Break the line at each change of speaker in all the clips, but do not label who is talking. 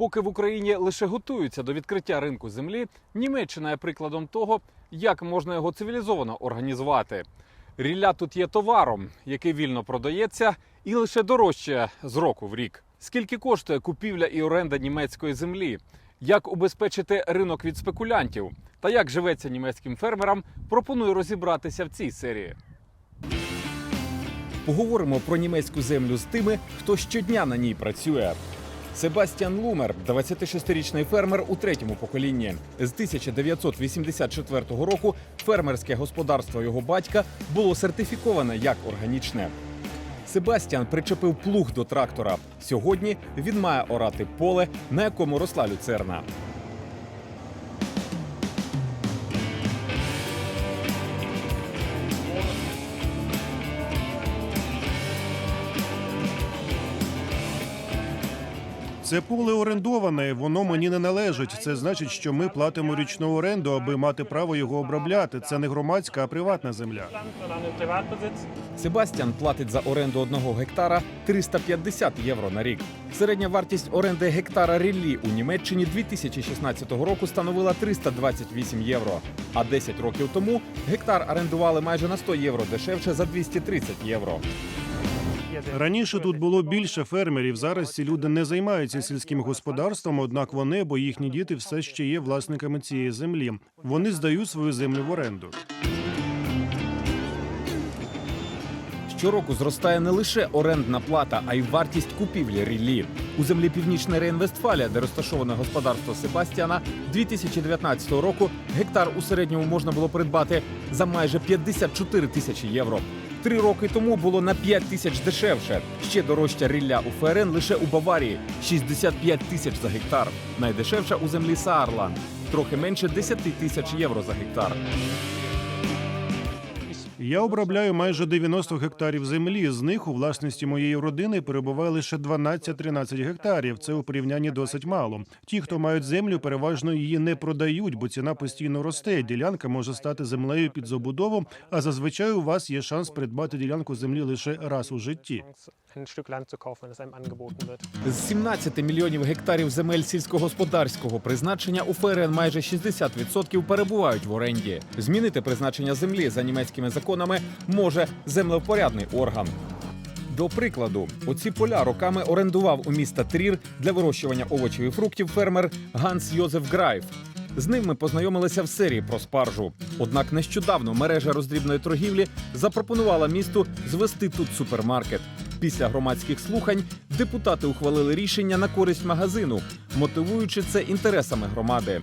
Поки в Україні лише готуються до відкриття ринку землі, Німеччина є прикладом того, як можна його цивілізовано організувати. Рілля тут є товаром, який вільно продається і лише дорожчає з року в рік. Скільки коштує купівля і оренда німецької землі? Як убезпечити ринок від спекулянтів? Та як живеться німецьким фермерам, пропоную розібратися в цій серії. Поговоримо про німецьку землю з тими, хто щодня на ній працює. Себастьян Лумер, 26-річний фермер у третьому поколінні. З 1984 року фермерське господарство його батька було сертифіковане як органічне. Себастьян причепив плуг до трактора. Сьогодні він має орати поле, на якому росла люцерна.
Це поле орендоване, воно мені не належить. Це значить, що ми платимо річну оренду, аби мати право його обробляти. Це не громадська, а приватна земля.
Себастьян платить за оренду одного гектара 350 євро на рік. Середня вартість оренди гектара ріллі у Німеччині 2016 року становила 328 євро. А 10 років тому гектар орендували майже на 100 євро дешевше за 230 євро.
Раніше тут було більше фермерів. Зараз ці люди не займаються сільським господарством, однак вони, бо їхні діти все ще є власниками цієї землі. Вони здають свою землю в оренду.
Щороку зростає не лише орендна плата, а й вартість купівлі ріллі. У землі Північна Рейн-Вестфалія, де розташоване господарство Себастьяна, 2019 року гектар у середньому можна було придбати за майже 54 тисячі євро. Три роки тому було на 5 тисяч дешевше. Ще дорожча рілля у ФРН лише у Баварії 65 тисяч за гектар. Найдешевша у землі Саарланд трохи менше 10 тисяч євро за гектар.
Я обробляю майже 90 гектарів землі. З них у власності моєї родини перебуває лише 12-13 гектарів. Це у порівнянні досить мало. Ті, хто мають землю, переважно її не продають, бо ціна постійно росте. Ділянка може стати землею під забудову. А зазвичай у вас є шанс придбати ділянку землі лише раз у житті.
З 17 мільйонів гектарів земель сільськогосподарського призначення у ФРН майже 60% перебувають в оренді. Змінити призначення землі за німецькими законами може землевпорядний орган. До прикладу, оці поля роками орендував у міста Трір для вирощування овочів і фруктів фермер Ганс Йозеф Грайф. З ним ми познайомилися в серії про спаржу. Однак нещодавно мережа роздрібної торгівлі запропонувала місту звести тут супермаркет. Після громадських слухань депутати ухвалили рішення на користь магазину, мотивуючи це інтересами громади.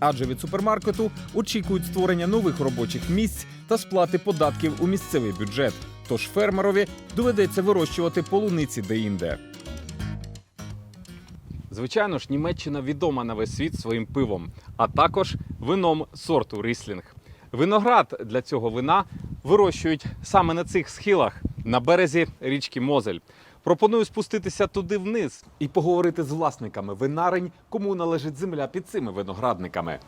Адже від супермаркету очікують створення нових робочих місць та сплати податків у місцевий бюджет. Тож фермерові доведеться вирощувати полуниці деінде. Звичайно ж, Німеччина відома на весь світ своїм пивом, а також вином сорту ріслінг. Виноград для цього вина вирощують саме на цих схилах на березі річки Мозель. Пропоную спуститися туди вниз і поговорити з власниками винарень, кому належить земля під цими виноградниками.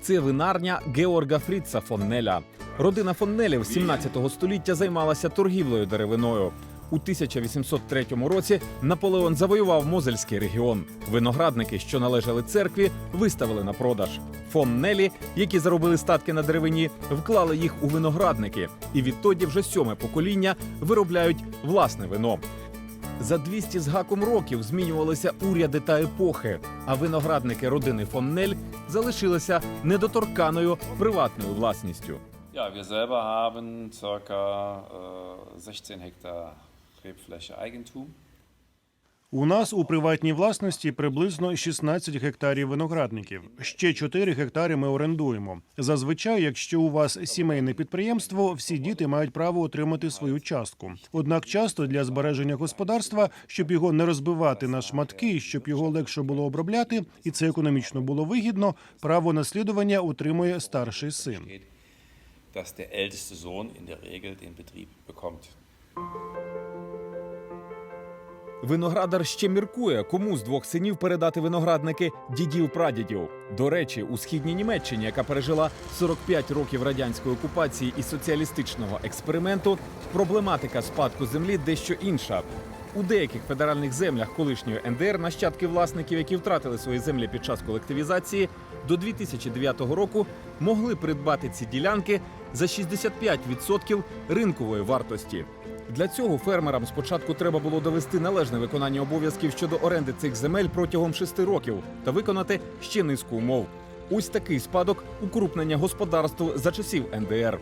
Це винарня Георга Фріца Фоннеля. Родина Фоннелів 17 століття займалася торгівлею деревиною. У 1803 році Наполеон завоював Мозельський регіон. Виноградники, що належали церкві, виставили на продаж. Фоннелі, які заробили статки на деревині, вклали їх у виноградники, і відтоді вже сьоме покоління виробляють власне вино. За 200 з гаком років змінювалися уряди та епохи, а виноградники родини Фоннель залишилися недоторканою приватною власністю.
Ja, wir selber haben äh, 16 Hektar Rebfläche Eigentum.
У нас у приватній власності приблизно 16 гектарів виноградників. Ще 4 гектари ми орендуємо. Зазвичай, якщо у вас сімейне підприємство, всі діти мають право отримати свою частку. Однак, часто для збереження господарства, щоб його не розбивати на шматки, щоб його легше було обробляти, і це економічно було вигідно. Право наслідування утримує старший син.
Dass der älteste Sohn in der Regel den Betrieb bekommt.
Виноградар ще міркує, кому з двох синів передати виноградники дідів-прадідів. До речі, у східній Німеччині, яка пережила 45 років радянської окупації і соціалістичного експерименту, проблематика спадку землі дещо інша. у деяких федеральних землях колишньої НДР нащадки власників, які втратили свої землі під час колективізації, до 2009 року могли придбати ці ділянки за 65% ринкової вартості. Для цього фермерам спочатку треба було довести належне виконання обов'язків щодо оренди цих земель протягом шести років та виконати ще низку умов. Ось такий спадок укрупнення господарств за часів НДР.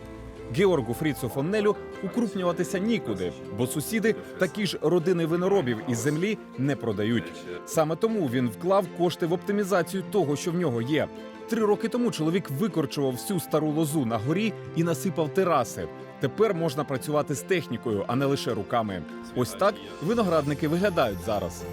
Георгу Фріцу Фоннелю укрупнюватися нікуди, бо сусіди такі ж родини виноробів із землі не продають. Саме тому він вклав кошти в оптимізацію того, що в нього є. Три роки тому чоловік викорчував всю стару лозу на горі і насипав тераси. Тепер можна працювати з технікою, а не лише руками. Ось так виноградники виглядають зараз.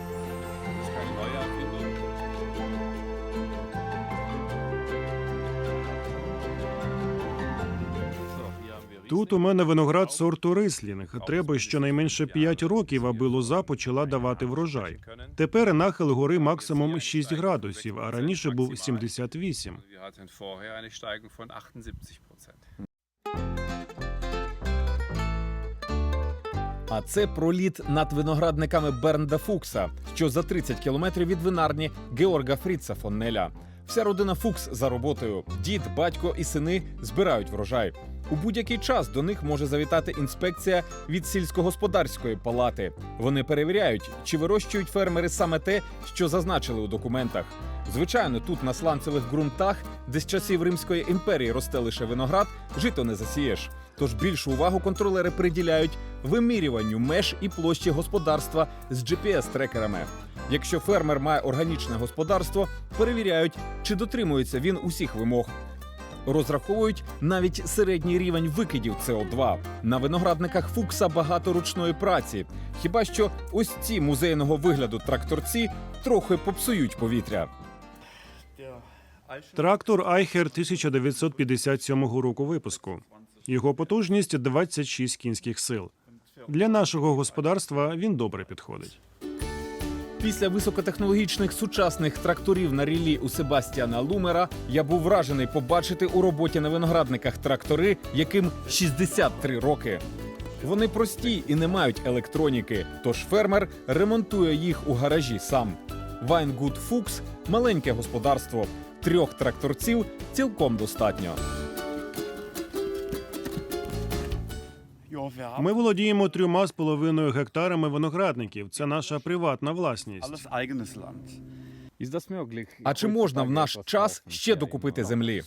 Тут у мене виноград сорту рислінг. Треба щонайменше 5 років, аби лоза почала давати врожай. Тепер нахил гори максимум 6 градусів, а раніше був 78.
Wir hatten vorher eine Steigung von 78 Prozent.
А це проліт над виноградниками Бернда Фукса, що за 30 кілометрів від винарні Георга Фріца Фоннеля. Вся родина Фукс за роботою. Дід, батько і сини збирають врожай. У будь-який час до них може завітати інспекція від сільськогосподарської палати. Вони перевіряють, чи вирощують фермери саме те, що зазначили у документах. Звичайно, тут на сланцевих ґрунтах, де з часів Римської імперії росте лише виноград, жито не засієш. Тож більшу увагу контролери приділяють вимірюванню меж і площі господарства з GPS-трекерами. Якщо фермер має органічне господарство, перевіряють, чи дотримується він усіх вимог. Розраховують навіть середній рівень викидів СО2. На виноградниках фукса багато ручної праці. Хіба що ось ці музейного вигляду тракторці трохи попсують повітря.
Трактор Айхер 1957 року випуску. Його потужність 26 кінських сил. Для нашого господарства він добре підходить.
Після високотехнологічних сучасних тракторів на рілі у Себастіана Лумера я був вражений побачити у роботі на виноградниках трактори, яким 63 роки. Вони прості і не мають електроніки, тож фермер ремонтує їх у гаражі сам. Вайнгуд Фукс маленьке господарство. Трьох тракторців цілком достатньо.
Ми володіємо трьома з половиною гектарами виноградників. Це наша приватна власність.
А чи можна в наш час ще докупити землі?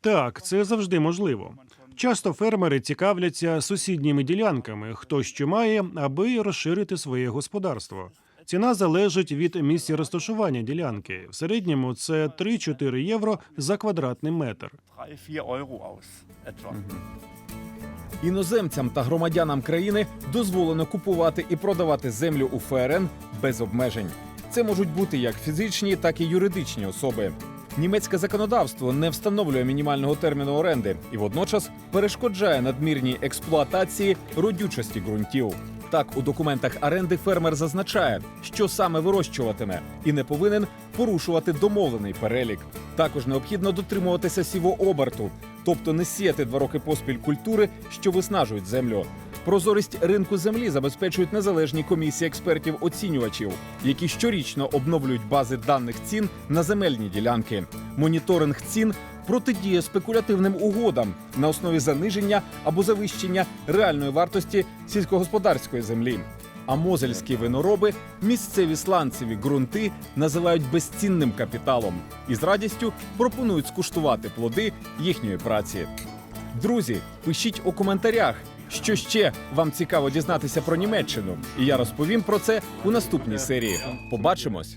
Так, це завжди можливо. Часто фермери цікавляться сусідніми ділянками, хто що має, аби розширити своє господарство. Ціна залежить від місця розташування ділянки. В середньому це 3-4 євро за квадратний метр.
3-4 Euro aus, etwa.
Іноземцям та громадянам країни дозволено купувати і продавати землю у ФРН без обмежень. Це можуть бути як фізичні, так і юридичні особи. Німецьке законодавство не встановлює мінімального терміну оренди і водночас перешкоджає надмірній експлуатації родючості ґрунтів. Так, у документах оренди фермер зазначає, що саме вирощуватиме, і не повинен порушувати домовлений перелік. Також необхідно дотримуватися сівооберту, тобто не сіяти два роки поспіль культури, що виснажують землю. Прозорість ринку землі забезпечують незалежні комісії експертів-оцінювачів, які щорічно обновлюють бази даних цін на земельні ділянки. Моніторинг цін протидіє спекулятивним угодам на основі заниження або завищення реальної вартості сільськогосподарської землі. А мозельські винороби місцеві сланцеві ґрунти називають безцінним капіталом і з радістю пропонують скуштувати плоди їхньої праці. Друзі, пишіть у коментарях, що ще вам цікаво дізнатися про Німеччину, і я розповім про це у наступній серії. Побачимось!